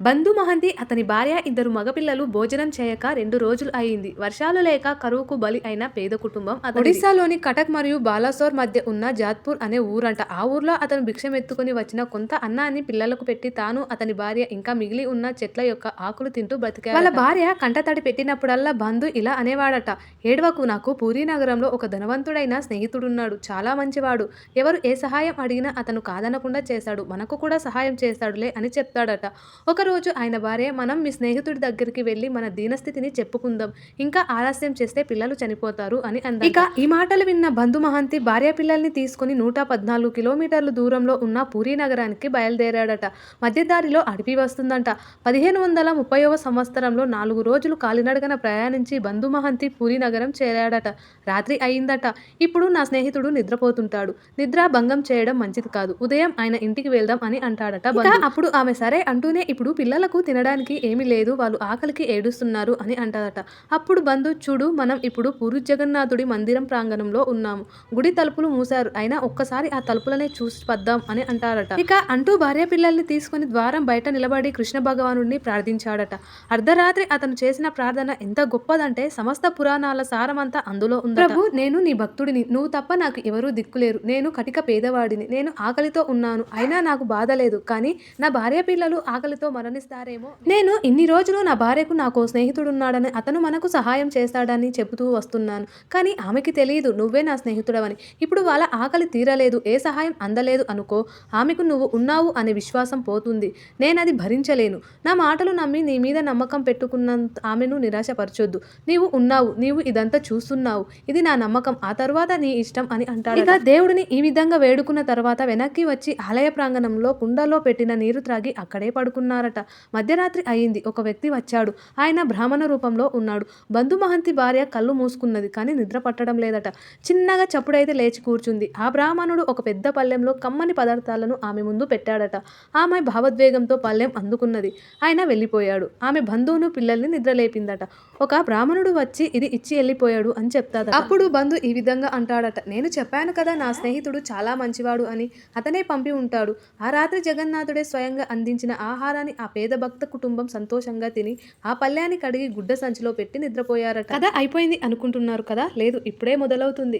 బంధు మహంతి అతని భార్య ఇద్దరు మగపిల్లలు భోజనం చేయక రెండు రోజులు అయింది. వర్షాలు లేక కరువుకు బలి అయిన పేద కుటుంబం. ఒడిశాలోని కటక్ మరియు బాలాసోర్ మధ్య ఉన్న జాత్పూర్ అనే ఊరంట. ఆ ఊర్లో అతను భిక్షమెత్తుకుని వచ్చిన కొంత అన్నాన్ని పిల్లలకు పెట్టి తాను అతని భార్య ఇంకా మిగిలి ఉన్న చెట్ల యొక్క ఆకులు తింటూ బ్రతికారు వాళ్ళ భార్య కంటతడి పెట్టినప్పుడల్లా బంధు ఇలా అనేవాడట. ఏడవకు నాకు పూరీ నగరంలో ఒక ధనవంతుడైన స్నేహితుడున్నాడు. చాలా మంచివాడు. ఎవరు ఏ సహాయం అడిగినా అతను కాదనకుండా చేశాడు. మనకు కూడా సహాయం చేస్తాడులే అని చెప్తాడట. ఒకరోజు ఆయన భార్య మనం మీ స్నేహితుడి దగ్గరికి వెళ్ళి మన దీనస్థితిని చెప్పుకుందాం. ఇంకా ఆలస్యం చేస్తే పిల్లలు చనిపోతారు అని అంది ఇక ఈ మాటలు విన్న బంధు మహంతి భార్య పిల్లల్ని తీసుకుని నూట పద్నాలుగు కిలోమీటర్ల దూరంలో ఉన్న పూరీ నగరానికి బయలుదేరాడట. మధ్యదారిలో అడవి వస్తుందంట. పదిహేను వందల ముప్పైవ సంవత్సరంలో నాలుగు రోజులు కాలినడకన ప్రయాణించి బంధు మహంతి పూరీ నగరం చేరాడట. రాత్రి అయిందట. ఇప్పుడు నా స్నేహితుడు నిద్రపోతుంటాడు. నిద్ర భంగం చేయడం మంచిది కాదు. ఉదయం ఆయన ఇంటికి వెళ్దాం అని అంటాడట. అప్పుడు ఆమె సరే అంటూనే ఇప్పుడు పిల్లలకు తినడానికి ఏమీ లేదు వాళ్ళు ఆకలికి ఏడుస్తున్నారు అని అంటారట. అప్పుడు బంధు చూడు మనం ఇప్పుడు పూరి జగన్నాథుడి మందిరం ప్రాంగణంలో ఉన్నాము. గుడి తలుపులు మూశారు. అయినా ఒక్కసారి ఆ తలుపులనే చూసి పద్దాం అని అంటారట. ఇక అంటూ భార్య పిల్లల్ని తీసుకుని ద్వారం బయట నిలబడి కృష్ణ భగవానుడిని ప్రార్థించాడట. అర్ధరాత్రి అతను చేసిన ప్రార్థన ఎంత గొప్పదంటే సమస్త పురాణాల సారమంతా అందులో ఉంది ప్రభు నేను నీ భక్తుడిని. నువ్వు తప్ప నాకు ఎవరూ దిక్కులేరు. నేను కటిక పేదవాడిని. నేను ఆకలితో ఉన్నాను. అయినా నాకు బాధ లేదు. కానీ నా భార్య పిల్లలు ఆకలితో మరణిస్తారేమో? నేను ఇన్ని రోజులు నా భార్యకు నాకు స్నేహితుడు ఉన్నాడని అతను మనకు సహాయం చేస్తాడని చెబుతూ వస్తున్నాను. కానీ ఆమెకి తెలియదు నువ్వే నా స్నేహితుడవని. ఇప్పుడు వాళ్ళ ఆకలి తీరలేదు ఏ సహాయం అందలేదు అనుకో ఆమెకు నువ్వు ఉన్నావు అనే విశ్వాసం పోతుంది. నేనది భరించలేను. నా మాటలు నమ్మి నీ మీద నమ్మకం పెట్టుకున్నంత ఆమెను నిరాశపరచొద్దు. నీవు ఉన్నావు నీవు ఇదంతా చూస్తున్నావు. ఇది నా నమ్మకం ఆ తర్వాత నీ ఇష్టం అని అంటాడు ఇక దేవుడిని ఈ విధంగా వేడుకున్న తర్వాత వెనక్కి వచ్చి ఆలయ ప్రాంగణంలో కుండలో పెట్టిన నీరు త్రాగి అక్కడే పడుకున్నారట. మధ్యరాత్రి అయింది. ఒక వ్యక్తి వచ్చాడు. ఆయన బ్రాహ్మణ రూపంలో ఉన్నాడు. బంధు మహంతి భార్య కళ్ళు మూసుకున్నది కానీ నిద్ర పట్టడం లేదట. చిన్నగా చప్పుడైతే లేచి కూర్చుంది. ఆ బ్రాహ్మణుడు ఒక పెద్ద పళ్ళెంలో కమ్మని పదార్థాలను ఆమె ముందు పెట్టాడట. ఆమె భావోద్వేగంతో పళ్ళెం అందుకున్నది. ఆయన వెళ్ళిపోయాడు. ఆమె బంధువును పిల్లల్ని నిద్రలేపిందట. ఒక బ్రాహ్మణుడు వచ్చి ఇది ఇచ్చి వెళ్ళిపోయాడు అని చెప్తాడు అప్పుడు బంధు ఈ విధంగా అంటాడట. నేను చెప్పాను కదా నా స్నేహితుడు చాలా మంచివాడు అని అతనే పంపి ఉంటాడు. ఆ రాత్రి జగన్నాథుడే స్వయంగా అందించిన ఆహారాన్ని ఆ పేద భక్త కుటుంబం సంతోషంగా తిని ఆ పళ్ళ్యాన్ని కడిగి గుడ్డ సంచిలో పెట్టి నిద్రపోయారట. కథ అయిపోయింది అనుకుంటున్నారు కదా? లేదు ఇప్పుడే మొదలవుతుంది.